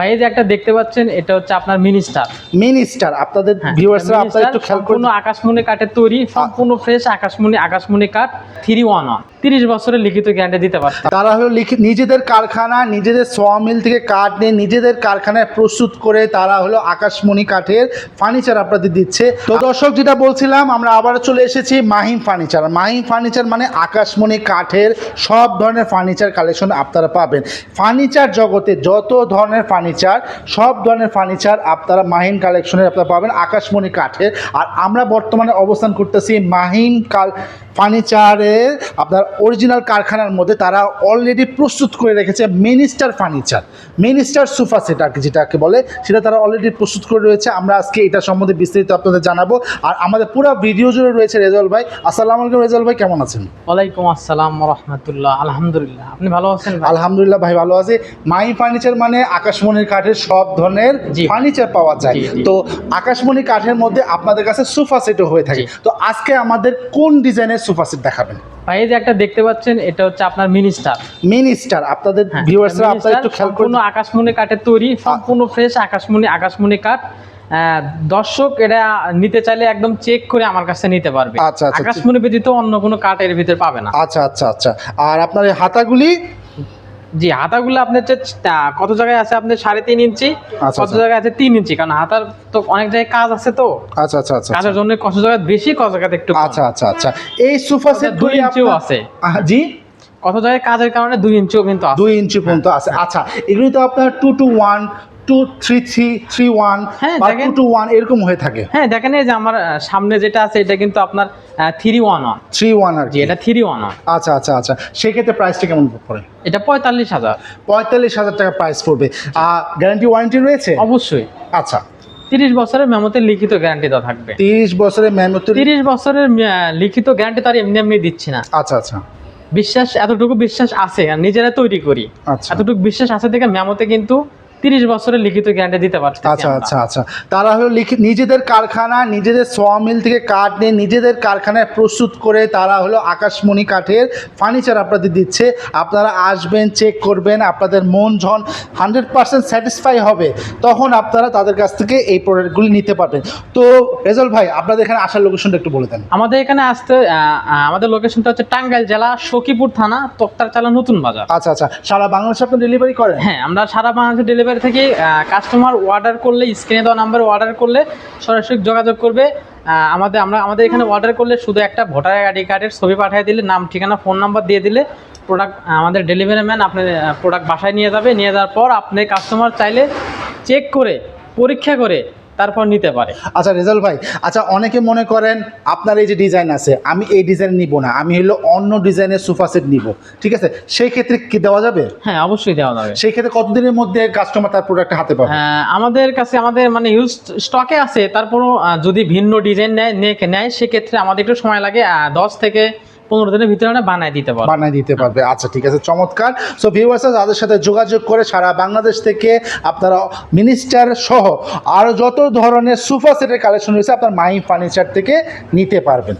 ভাই এই যে একটা দেখতে পাচ্ছেন এটা হচ্ছে আপনার মিনিস্টার মিনিস্টার আপনাদের ভিউয়ার্সরা আপনারা একটু খেয়াল করুন আকাশমণি কাঠের তৈরি সম্পূর্ণ ফ্রেশ আকাশমণি আকাশমণি কাঠ থ্রি ওয়ান ওয়ান তিরিশ বছরের লিখিত গ্যারান্টি দিতে পারছে। তারা হলো নিজেদের কারখানা নিজেদের সোয়ামিল থেকে কাঠ নিয়ে নিজেদের কারখানায় প্রস্তুত করে তারা হলো আকাশমণি কাঠের ফার্নিচার আপনাদের দিচ্ছে। তো দর্শক যেটা বলছিলাম আমরা আবার চলে এসেছি মাহিম ফার্নিচার মাহিম ফার্নিচার মানে আকাশমণি কাঠের সব ধরনের ফার্নিচার কালেকশন আপনারা পাবেন। ফার্নিচার জগতে যত ধরনের ফার্নিচার সব ধরনের ফার্নিচার আপনারা মাহিন কালেকশনের আপনারা পাবেন আকাশমণি কাঠের। আর আমরা বর্তমানে অবস্থান করতেছি মাহিন কাল ফার্নিচারের আপনার অরিজিনাল কারখানার মধ্যে। তারা অলরেডি প্রস্তুত করে রেখেছে minister furniture. Minister sofa set আর কি যেটাকে বলে সেটা তারা অলরেডি প্রস্তুত করে রয়েছে। আমরা আজকে এটা সম্বন্ধে বিস্তারিত আপনাদের জানাব। আর আমাদের পুরো ভিডিও জুড়ে রয়েছে রেজাল ভাই। আসসালামু আলাইকুম রেজাল ভাই কেমন আছেন? ওয়ালাইকুম আসসালাম রহমতুল্লাহ। আলহামদুলিল্লাহ। আপনি ভালো আছেন আলহামদুলিল্লাহ ভাই ভালো আছে। মাই ফার্নিচার মানে আকাশমণির কাঠের সব ধরনের ফার্নিচার পাওয়া যায়। তো আকাশমণি কাঠের মধ্যে আপনাদের কাছে সোফা সেটও হয়ে থাকে। তো আজকে আমাদের কোন ডিজাইনের সোফা সেট দেখাবেন? ভাই যে একটা দেখতে পাচ্ছেন এটা হচ্ছে আপনার মিনিস্টার মিনিস্টার আপনাদের হ্যাঁ, ভিউয়ার্সরা আপনারা একটু খেয়াল করুন আকাশমণি কাঠের তৈরি সম্পূর্ণ ফ্রেশ আকাশমণি আকাশমণি কাঠ। দর্শক এটা নিতে চাইলে একদম চেক করে আমার কাছে নিতে পারবে। আচ্ছা, আচ্ছা। আকাশমণি ব্যতীত অন্য কোনো কাঠ এর ভিতরে পাবে না। আচ্ছা আচ্ছা আচ্ছা। আর আপনার হাতাগুলি জি হাতাগুলো আপনার হচ্ছে কত জায়গায় আছে আপনার সাড়ে তিন ইঞ্চি আচ্ছা, কত আচ্ছা। জায়গায় আছে তিন ইঞ্চি? কারণ হাতার তো অনেক জায়গায় কাজ আছে তো। আচ্ছা আচ্ছা আচ্ছা কাজের জন্য কত জায়গায় বেশি কত জায়গাতে একটু আচ্ছা আচ্ছা আচ্ছা। এই সোফা সেট দুই ইঞ্চিও আছে। জি? কত জায়গায় কাজের কারণে দুই ইঞ্চিও কিন্তু দুই ইঞ্চি পর্যন্ত আছে। আচ্ছা এগুলি তো আপনার two two one two three three three one হ্যাঁ, বা। টু টু ওয়ান এরকম হয়ে থাকে। হ্যাঁ দেখেন এই যে আমার সামনে যেটা আছে এটা কিন্তু আপনার three one one three one আর জি এটা থ্রি ওয়ান ওয়ান আচ্ছা আচ্ছা আচ্ছা। সেক্ষেত্রে প্রাইসটা কেমন পড়ে? এটা পঁয়তাল্লিশ হাজার। পঁয়তাল্লিশ হাজার টাকা প্রাইস পড়বে। গ্যারান্টি ওয়ারেন্টি রয়েছে? অবশ্যই। আচ্ছা। তিরিশ বছরের মেমোতে লিখিত গ্যারান্টি দেওয়া থাকবে। তিরিশ বছরের মেমোরি তিরিশ বছরের লিখিত গ্যারান্টি তার এমনি এমনি দিচ্ছি না। আচ্ছা আচ্ছা। বিশ্বাস এতটুকু বিশ্বাস আছে আর নিজেরা তৈরি করি। আচ্ছা। এতটুকু বিশ্বাস আছে দেখে মেমোতে কিন্তু তিরিশ বছরের লিখিত গ্যারান্টি দিতে পারছি আচ্ছা আচ্ছা আচ্ছা। তারা হলো নিজেদের কারখানা নিজেদের সোয়ামিল থেকে কাঠ নিয়ে নিজেদের কারখানায় প্রস্তুত করে তারা হলো আকাশমণি কাঠের ফার্নিচার আপনাদের দিচ্ছে। আপনারা আসবেন চেক করবেন আপনাদের মন ঝন হান্ড্রেড পার্সেন্ট স্যাটিসফাই হবে তখন আপনারা তাদের কাছ থেকে এই প্রোডাক্টগুলি নিতে পারবেন। তো রেজল ভাই আপনাদের এখানে আসার লোকেশনটা একটু বলে দেন। আমাদের এখানে আসতে আমাদের লোকেশনটা হচ্ছে টাঙ্গাইল জেলা সখীপুর থানা তোক্তারচালা নতুন বাজার। আচ্ছা আচ্ছা। সারা বাংলাদেশে আপনি ডেলিভারি করেন? হ্যাঁ আমরা সারা বাংলাদেশে ডেলিভারি থেকে কাস্টমার অর্ডার করলে স্ক্রিনে দেওয়া নাম্বারে অর্ডার করলে সরাসরি যোগাযোগ করবে। আমাদের, আমরা, আমাদের এখানে অর্ডার করলে শুধু একটা ভোটার আইডি কার্ডের ছবি পাঠিয়ে দিলে, নাম, ঠিকানা ফোন নাম্বার দিয়ে দিলে প্রোডাক্ট আমাদের ডেলিভারি ম্যান আপনার প্রোডাক্ট বাসায় নিয়ে যাবে। নিয়ে যাওয়ার পর আপনি কাস্টমার চাইলে চেক করে, পরীক্ষা করে তারপর নিতে পারে। আচ্ছা রেজাল্ট ভাই আচ্ছা অনেকে মনে করেন আপনার এই যে ডিজাইন আছে আমি এই ডিজাইন নিব না আমি হলো অন্য ডিজাইনের সোফা সেট নিব ঠিক আছে? সেই ক্ষেত্রে কি দেওয়া যাবে? হ্যাঁ অবশ্যই দেওয়া যাবে। সেই ক্ষেত্রে কতদিনের মধ্যে কাস্টমার তার প্রোডাক্ট হাতে পাবে? হ্যাঁ, আমাদের কাছে আমাদের মানে ইউজ স্টকে আছে তারপরও যদি ভিন্ন ডিজাইন নেয় নেয় সেক্ষেত্রে আমাদের একটু সময় লাগে দশ থেকে পনেরো দিনের ভিতরে আমরা বানায় দিতে পারব। বানায় দিতে পারবে। আচ্ছা ঠিক আছে, চমৎকার। সো ভিউয়ার্স তাদের সাথে যোগাযোগ করে সারা বাংলাদেশ থেকে আপনারা মিনিস্টার সহ আর যত ধরনের সোফা সেটের কালেকশন রয়েছে, আপনার মাই ফার্নিচার থেকে নিতে পারবেন।